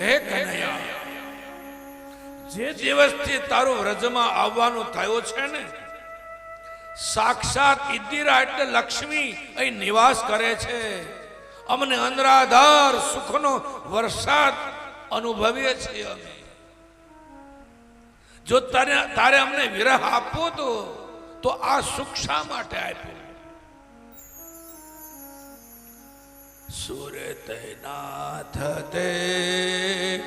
હે કનૈયા, જે દિવસથી તારું વ્રજમાં આવવાનું થયો છે ને, સાક્ષાત ઇન્દિરા એટલે લક્ષ્મી અહીં નિવાસ કરે છે. અમને અંધરાધાર સુખનો વરસાદ અનુભવીએ છીએ અમે. જો તારે તારે અમને વિરહ આપવો તો તો આ સુખ શા માટે આપ્યું? સુરત નાથ તે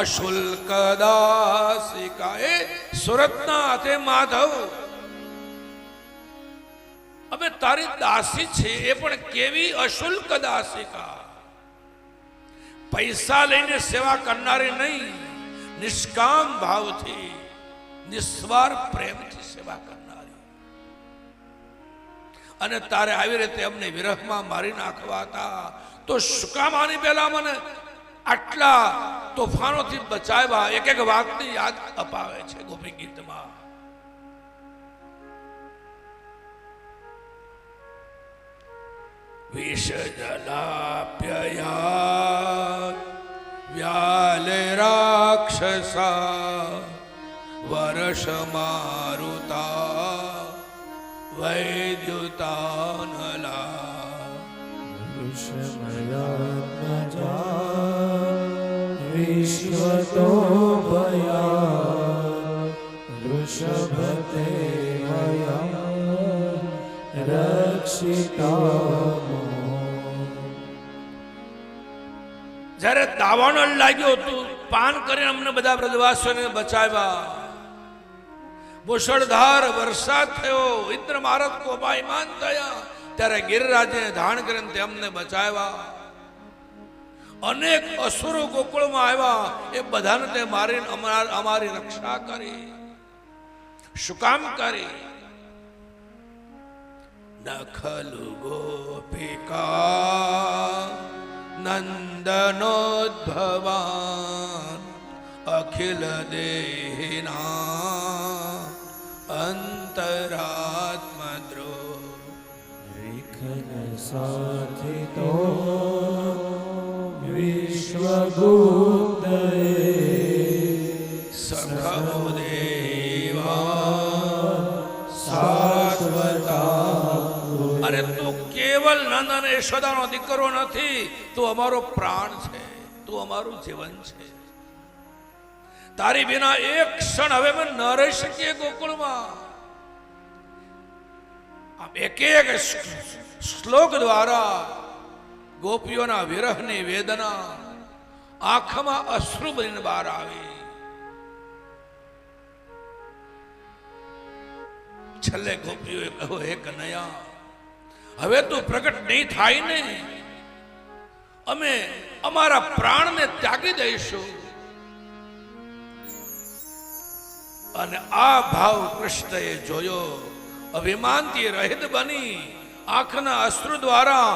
અશુલ્ક દાસિકા એ સુરતના હાથે માધવ. અમે તારી દાસી છે એ પણ કેવી અશુલ્ક દાસિકા પૈસા લઈને સેવા કરનારી નહીં, નિષ્કામ ભાવથી, નિસ્વાર પ્રેમથી સેવા કરનારી. અને તારે આવી રીતે અમને વિરહમાં મારી નાખવા હતા. તો શું કામ આની મને આટલા તોફાનોથી બચાવ્યા? એક એક વાતની યાદ અપાવે છે ગોપી ગીતમાં. વિષજલાપ્યયા વ્યાલે રાક્ષસા મારુતા વૈદ્યુતાનલા વૃષમયાત્મજા વિશ્વતો ભયા વૃષભતે રક્ષિતા જ્યારે દાવાનળ લાગ્યો હતું, પાન કરીને અમને બધા બ્રજવાસીઓને બચાવ્યા. મુશળધાર વરસાદ થયો ઇન્દ્ર મારત કોપાયમાન થયા ત્યારે ગિરિરાજે ધાણ કરીને તેમને બચાવ્યા અનેક અસુરો ગોકુળમાં આવ્યા એ બધાને તે મારીને અમાર- અમારી રક્ષા કરી શું કામ કરી. નખલુ ગોપિકા નંદનોદ્ભવાન, અખિલ દેહિના અરે તું કેવલ નંદ યશોદાનો દીકરો નથી તું અમારો પ્રાણ છે તું અમારું જીવન છે તારી વિના એક ક્ષણ હવે અમે ન રહી શકીએ ગોકુળમાં આમ એક એક શ્લોક દ્વારા ગોપીઓના વિરહની વેદના આંખમાં અશ્રુ બનીને બહાર આવી છેલ્લે ગોપીઓએ કહો હે કનૈયા, હવે તું પ્રગટ નહીં થાય ને. અમે અમારા પ્રાણને ત્યાગી દઈશું. અને આ ભાવ કૃષ્ણએ જોયો. અભિમાનથી રહિત બની આંખના અશ્રુ દ્વારા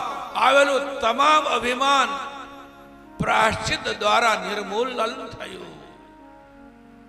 આવેલું તમામ અભિમાન પ્રાશ્ચિત દ્વારા નિર્મૂલન થયું.